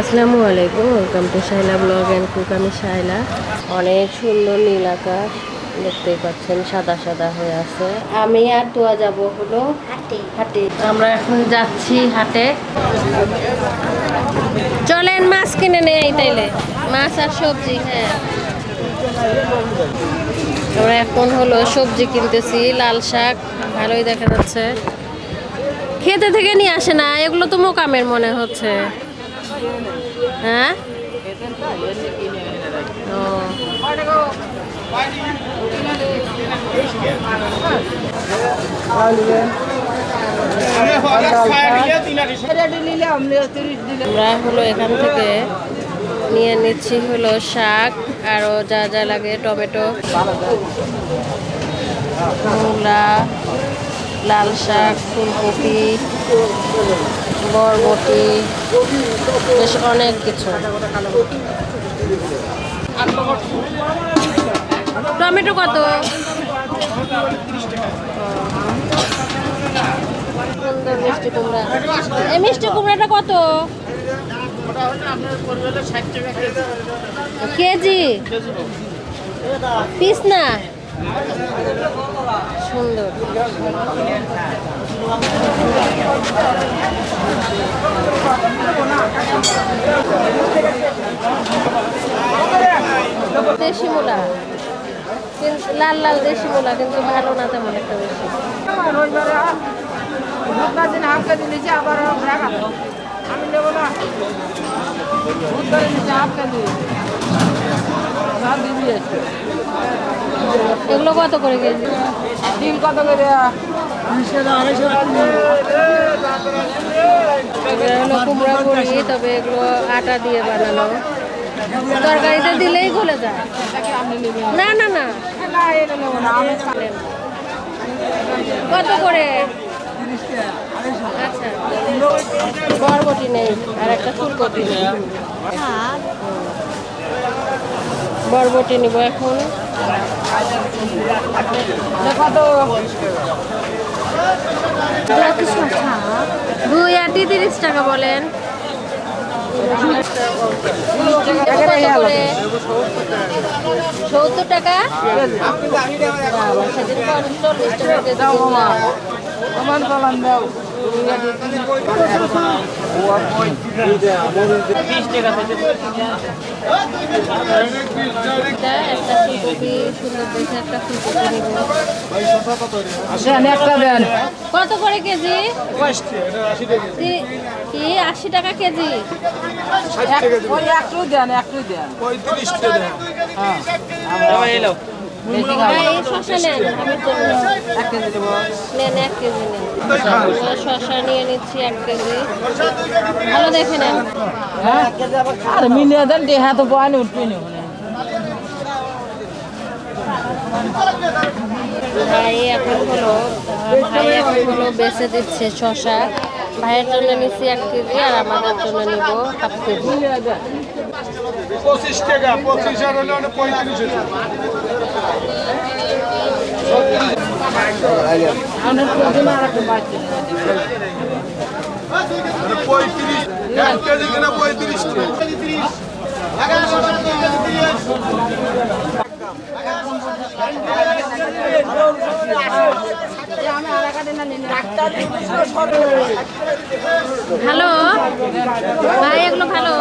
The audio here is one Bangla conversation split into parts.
আসসালামু আলাইকুম welcome to Shaila blog and cook আমি শাইলা অনেক সুন্দর নীল আকাশ দেখতেই পাচ্ছেন, সাদা সাদা হয়ে আছে। আমি আর তোয়া যাব হলো হাটে। আমরা এখন যাচ্ছি হাটে। চলেন মাছ কিনে নেই তাইলে। মাছ আর সবজি হ্যাঁ। আমরা এখন হলো সবজি কিনতেছি, লাল শাক, ভালোই দেখা যাচ্ছে। খেতে থেকে নিয়ে আসে না, এগুলো তো মোকামের মনে হচ্ছে। হ্যাঁ? আমরা হলো এখান থেকে নিয়ে নিচ্ছি হলো শাক আরও যা যা লাগে, টমেটো, মূলা, লাল শাক, ফুলকপি। বরবটি বেশ অনেক কিছু। টমেটো কত? মিষ্টি কুমড়া। কুমড়াটা কত? কেজি? পিস না। সুন্দর। দেশি মূলা কিন্তু লাল লাল দেশি মূলা কিন্তু ভালো না তেমন একটা বেশি। আবার আমি নেব না। হাফ কেজি এগুলো কত করে কেজি? ডিম কত করে কুমড়া বড়ি তবে এগুলো আটা দিয়ে বানানো। তরকারিতে দিলেই গলে যায়। না না না। না এটা নেব না আমি নেন। কত করে? আচ্ছা। বরবটি নেই আর একটা ফুলকপি নেই। বরবটি নিব এখন। দুই আটি তিরিশ টাকা বলেন? সত্তর টাকা সেদিন চল্লিশ টাকা কিনলাম। দাও দেন। কত করে কেজি? কি আশি টাকা কেজি? একটু দেন একটু দেন। খাব ভাই শশা নিয়ে নিচ্ছি এক কেজি ভালো দেখে আর মিলিয়ে দেন দিয়ে হাতে বয়ানি উঠবে নি ভাই এখন হলো ভাই এখন হলো বেছে দিচ্ছে শশা ভাইয়ের জন্য নিচ্ছি এক কেজি আর আমাদের জন্য নিব হাফ কেজি পঁচিশ টাকা পঁচিশ হয়েছে আপনার প্রথমে আর একটা বাড়ছে মানে পঁয়ত্রিশ এক কেজি কিনা পঁয়ত্রিশ ভালো ভাই এগুলো ভালো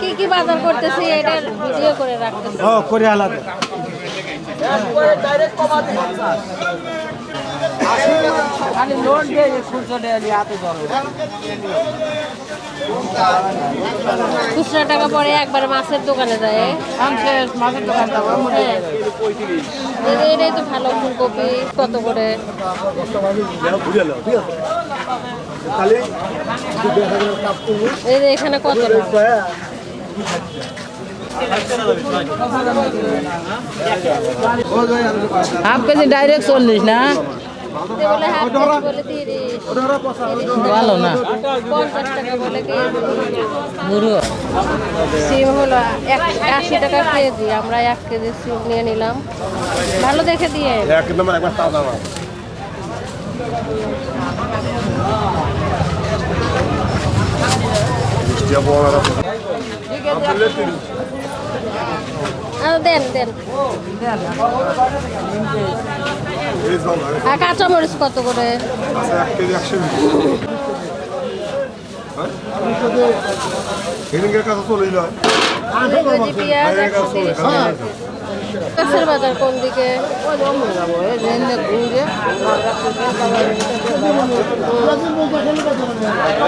কি কি বাজার করতেছি এটা ভিডিও করে রাখতেছি। ও করে আলাদা। খালি লোন দিয়ে খুচরো দিয়ে হাতে ধরো। খুচরা টাকা পরে একবার মাছের দোকানে যায়। মাছের দোকান হ্যাঁ। এটাই তো ভালো ফুলকপি কত করে? এখানে কত হাফ কেজি ডাইরেক্ট চল্লিশ না? ভালো না। সিম হলো এক আশি টাকা কেজি। আমরা এক কেজি সিম নিয়ে নিলাম। ভালো দেখে দিয়ে। এক নম্বর একবার তাজা মাছ আহ, দেন দেন। আর কাঁচামরিচ কত করে? দুই কেজি পেঁয়াজ একশো তিরিশ। বাজার কোন দিকে? ঘুরে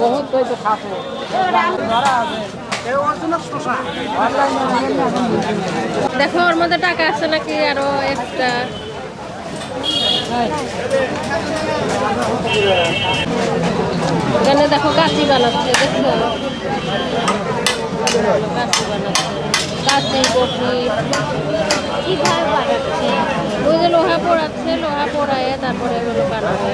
বহুত কই দেখো, ওর মধ্যে টাকা আছে নাকি? আরও এক্সট্রা এখানে দেখো কাঁচি বানাচ্ছে দেখছ কাঁচি বানাচ্ছে কাঁচি কফি কীভাবে বানাচ্ছে? তারপরে এগুলো বানাবে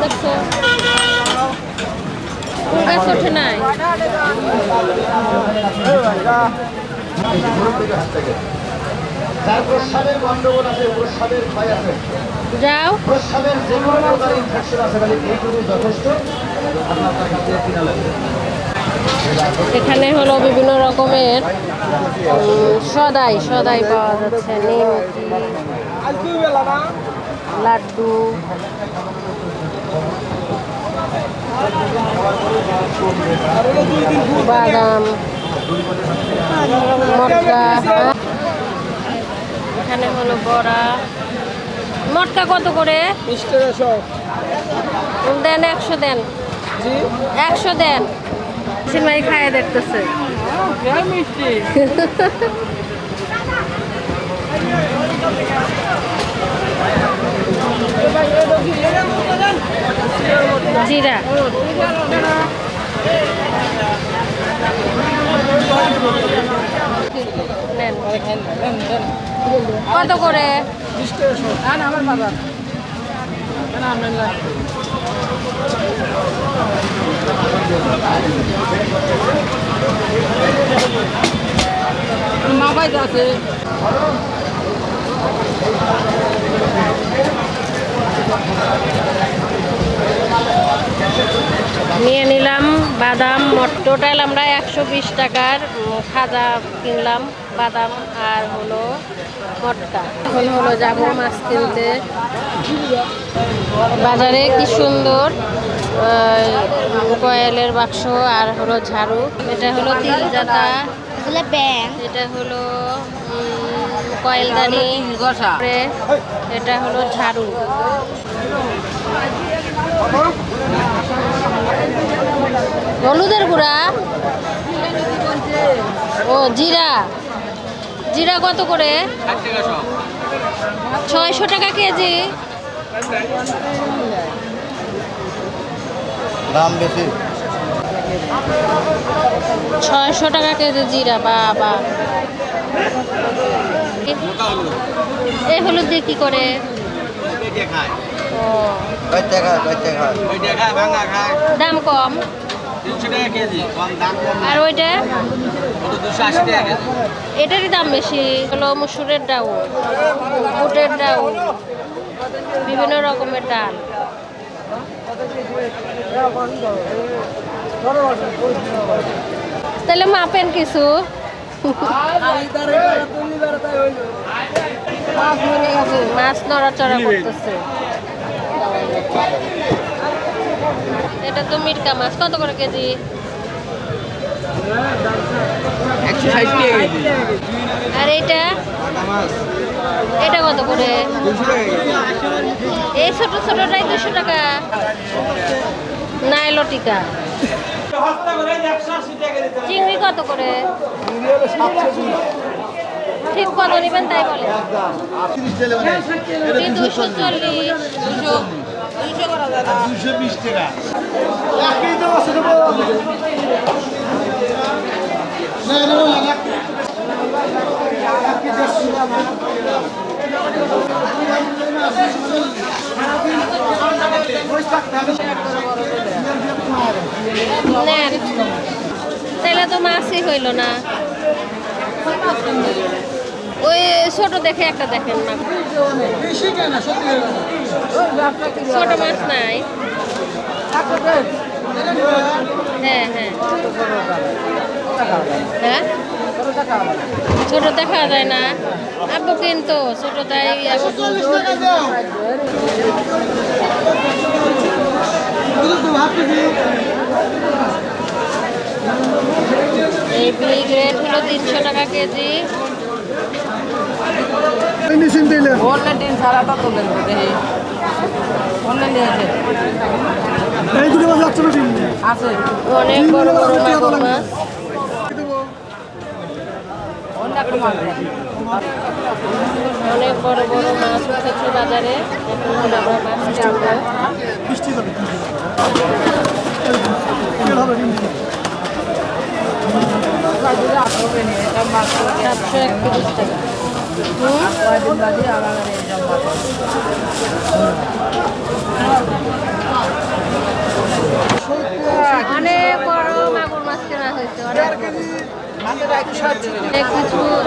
দেখছ? ফুল গাছ ওঠে নাই। যাও। প্রস্রাবের যে কোনো ইনফেকশন আছে খালি এইটুকু যথেষ্ট। আপনার টাকা দিয়ে কিনা লাগবে এখানে হলো বিভিন্ন রকমের সদাই সদাই পাওয়া যাচ্ছে। নিমকি লাড্ডু বাদাম মটকা এখানে হলো বড়া। মটকা কত করে? দেন একশো দেন। একশো দেন। সিমাই খায় দেখতেছে। জিরা। কত করে? আমার বাজার না আমরা মাবাই আছে। নিয়ে নিলাম বাদাম টোটাল আমরা একশো বিশ টাকার খাজা কিনলাম, বাদাম আর হলো মটকা। এখন হলো যাব মাছ কিনতে। বাজারে কি সুন্দর কয়েলের বাক্স আর হলো ঝাড়ু। এটা হলো তিল জাতা। এগুলো ব্যাং এটা হলো কয়েলদানি এটা হলো ঝাড়ু। হলুদের গুঁড়া? ও জিরা। জিরা কত করে? ছয়শো টাকা কেজি। দাম বেশি। ছয়শো টাকা কেজি জিরা, বাবা। এই হলুদ দিয়ে কি করে? দাম কম। আর ওইটা? এটারই দাম বেশি। হলো মুসুরের ডাউল বুটের ডাউল বিভিন্ন রকমের ডাল। তাহলে মাপেন কিছু। মাছ নড়াচড়া করতেছে। এটা তো মিটকা মাছ। কত করে কেজি? আর এটা? এটা কত করে? এই ছোট ছোটটাই দুশো টাকা। টিকা চিংড়ি কত করে? ঠিক কত নেবেন তাই বলে? দুশো চল্লিশ। দুশো। বিশ টাকা এক কেজি দাম আছে দেবো না না না এক কেজি দেড়শো নেন তাহলে তো মাছই হইল না ওই ছোট দেখে একটা দেখেন না। ছোট মাছ নাই। হ্যাঁ হ্যাঁ। হ্যাঁ? ছোট দেখা যায় না। আব্বু কিন্তু ছোট তাই এই বিগ রেট হলো তিনশো টাকা কেজি। অনেক বড় বড় মাছ উঠেছে বাজারে এখন আমরা মাছ সাতশো একত্রিশ টাকা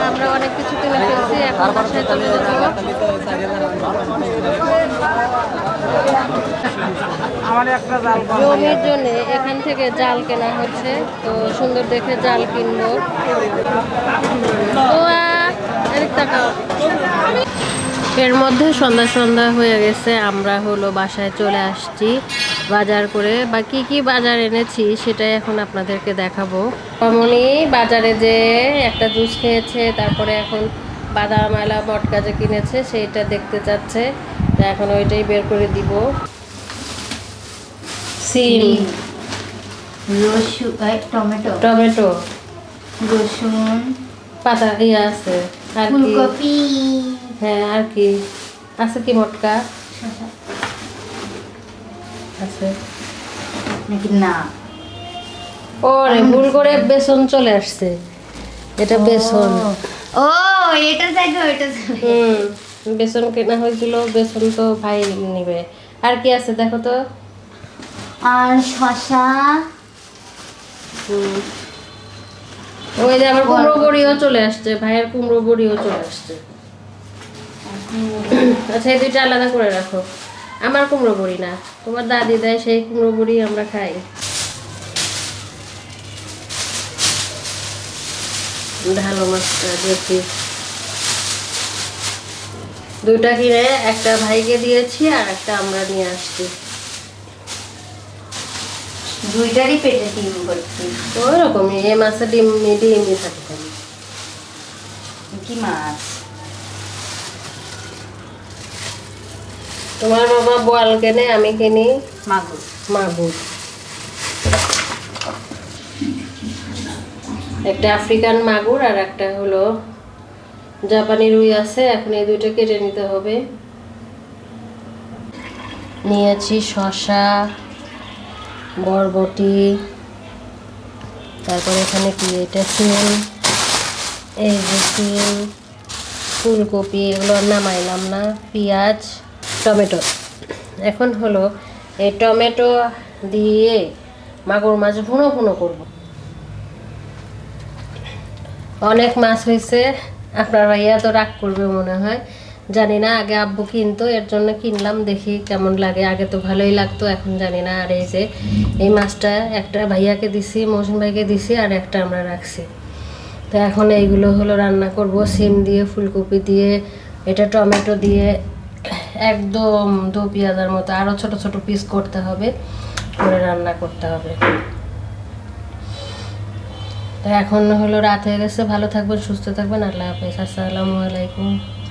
আমরা অনেক কিছু জমির জন্য এখান থেকে জাল কেনা হচ্ছে, তো সুন্দর দেখে জাল কিনবো তাকাও। এর মধ্যে সন্ধ্যা সন্ধ্যা হয়ে গেছে আমরা হলো বাসায় চলে আসছি বাজার করে। বা কি কি বাজার এনেছি সেটাই এখন আপনাদেরকে দেখাবো। অমনি বাজারে যে একটা জুস খেয়েছে তারপরে এখন বাদাম আলা মটকা যে কিনেছে সেইটা দেখতে চাচ্ছে। তো এখন ওইটাই বের করে দিব। সিম। রসুন টমেটো। টমেটো। রসুন। পাতা ইয়ে আছে। আর ফুলকপি। হ্যাঁ আর কি? আছে কি মটকা? আছে। নাকি না? ওরে ভুল করে বেসন চলে আসছে। এটা বেসন। ও এটা দেখো এটা হুম বেসন কেনা হয়েছিল বেসন তো ভাই নিবে। আর কি আছে দেখো তো? আর শশা হুম। ওই যে আমার কুমড়ো বড়িও চলে আসছে ভাইয়ের কুমড়ো বড়িও চলে আসছে। আচ্ছা এই দুইটা আলাদা করে রাখো। আমার কুমড়ো বড়ি না তোমার দাদি দেয় সেই কুমড়ো বড়ি আমরা খাই। ভালো মাছটা দেখি। দুইটা কিনে একটা ভাইকে দিয়েছি আর একটা আমরা নিয়ে আসছি। দুইটারই পেটে ডিম ভর্তি। ওই রকমই এই মাছে ডিম ডিমই থাকে খালি। কি মাছ? তোমার বাবা বোয়াল কেনে আমি কিনি মাগুর। মাগুর। একটা আফ্রিকান মাগুর আর একটা হলো জাপানি রুই আছে এখন এই দুইটা কেটে নিতে হবে। নিয়েছি শসা বরবটি, তারপর এখানে কি, এটা সিম এই যে সিম ফুলকপি, এগুলো নামাইলাম না, পেঁয়াজ, টমেটো। এখন হলো এই টমেটো দিয়ে মাগুর মাছ ভুনো ভুনো করব। অনেক মাছ হয়েছে আপনার ভাইয়া তো রাগ করবে মনে হয়। জানি না, আগে আব্বু কিনতো, এর জন্য কিনলাম, দেখি কেমন লাগে। আগে তো ভালোই লাগতো, এখন জানি না। আর এই যে, এই মাছটা একটা ভাইয়াকে দিছি, মৌসুম ভাইকে দিছি, আর একটা আমরা রাখছি। তো এখন এইগুলো হলো রান্না করব। সিম দিয়ে, ফুলকপি দিয়ে, এটা টমেটো দিয়ে, একদম দু পেঁয়াজের মতো। আরও ছোট ছোট পিস করতে হবে, করে রান্না করতে হবে। তো এখন হলো রাত হয়ে গেছে। ভালো থাকবেন, সুস্থ থাকবেন। আল্লাহ হাফেজ। আসসালামু আলাইকুম।